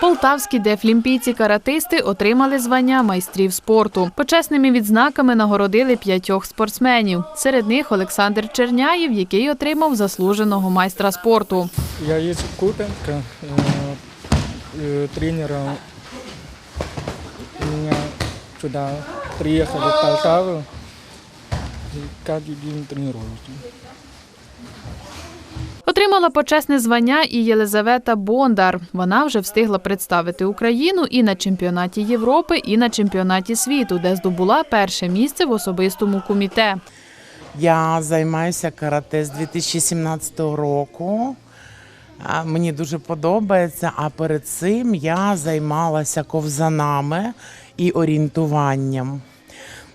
Полтавські дефлімпійці-каратисти отримали звання майстрів спорту. Почесними відзнаками нагородили п'ятьох спортсменів. Серед них Олександр Черняєв, який отримав заслуженого майстра спорту. Я из Купенко, э, э, тренера. Меня сюда приехали в Полтаву. И каждый день тренируюсь. Отримала почесне звання і Єлизавета Бондар. Вона вже встигла представити Україну і на чемпіонаті Європи, і на чемпіонаті світу, де здобула перше місце в особистому куміте. Я займаюся карате з 2017 року. Мені дуже подобається. А перед цим я займалася ковзанами і орієнтуванням.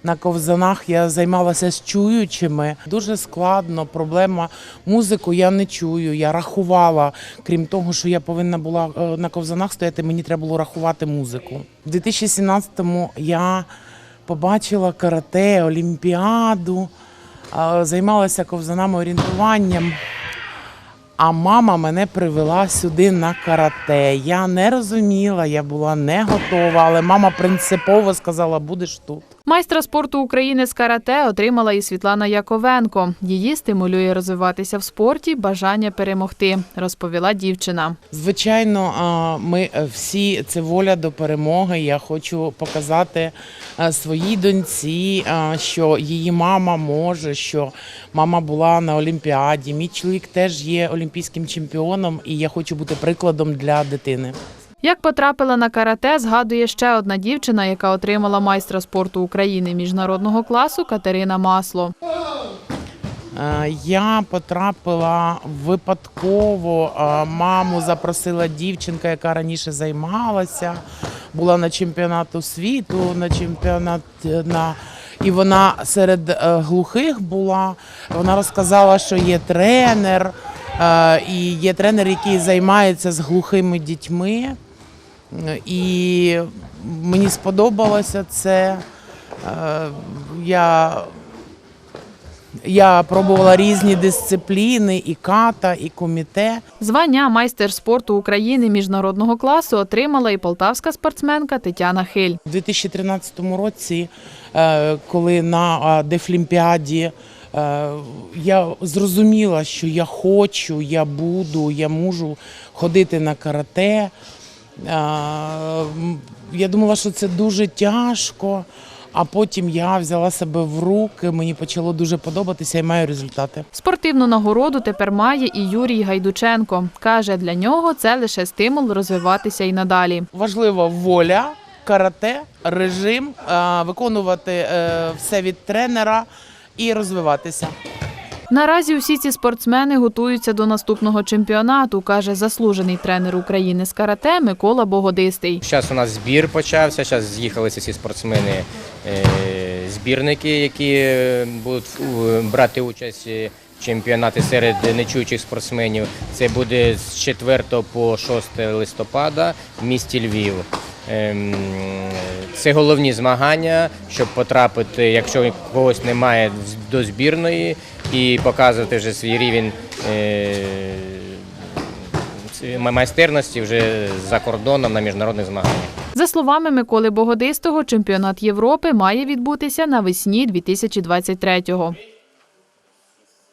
На ковзанах я займалася з чуючими. Дуже складно, проблема. Музику я не чую. Я рахувала. Крім того, що я повинна була е, на ковзанах стояти, мені треба було рахувати музику. У 2017-му я побачила карате, олімпіаду, займалася ковзанами орієнтуванням. А мама мене привела сюди на карате. Я не розуміла, я була не готова, але мама принципово сказала, будеш тут. Майстра спорту України з карате отримала і Світлана Яковенко. Її стимулює розвиватися в спорті бажання перемогти, розповіла дівчина. Звичайно, ми е, всі це воля до перемоги. Я хочу показати е, своїй доньці, що її мама може, що мама була на Олімпіаді. Мій чоловік теж є олімпійським чемпіоном, і я хочу бути прикладом для дитини. Як потрапила на карате, згадує ще одна дівчина, яка отримала майстра спорту України міжнародного класу Катерина Масло. Е, Я потрапила випадково. е, Маму запросила дівчинка, яка раніше займалася, була на чемпіонату світу, на чемпіонат е, на. І вона серед глухих була. Вона розказала, що є тренер, і є тренер, який займається з глухими дітьми. І мені сподобалося це. Е, Я я пробувала різні дисципліни, і ката, і коміте. Звання майстер спорту України міжнародного класу отримала і полтавська спортсменка Тетяна Хиль. У 2013 році, е, коли на е, Дефлімпіаді я зрозуміла, що я хочу, я буду, я можу ходити на карате. Я думала, що це дуже тяжко, а потім я взяла себе в руки, мені почало дуже подобатися і маю результати. Спортивну нагороду тепер має і Юрій Гайдученко. Каже, для нього це лише стимул розвиватися і надалі. Важлива воля, карате, режим, виконувати е, все від тренера і розвиватися. Наразі усі ці спортсмени готуються до наступного чемпіонату, каже заслужений тренер України з карате Микола Богодистий. Зараз у нас збір почався. Зараз з'їхалися всі спортсмени, е, збірники, які е, будуть е, брати участь в чемпіонаті серед нечуючих спортсменів. Це буде з 4 по 6 листопада в місті Львів. Ем, Це головні змагання, щоб потрапити, якщо когось немає до збірної, і показувати вже свій рівень е, майстерності вже за кордоном на міжнародних змаганнях. За словами Миколи Богодистого, чемпіонат Європи має відбутися навесні 2023-го.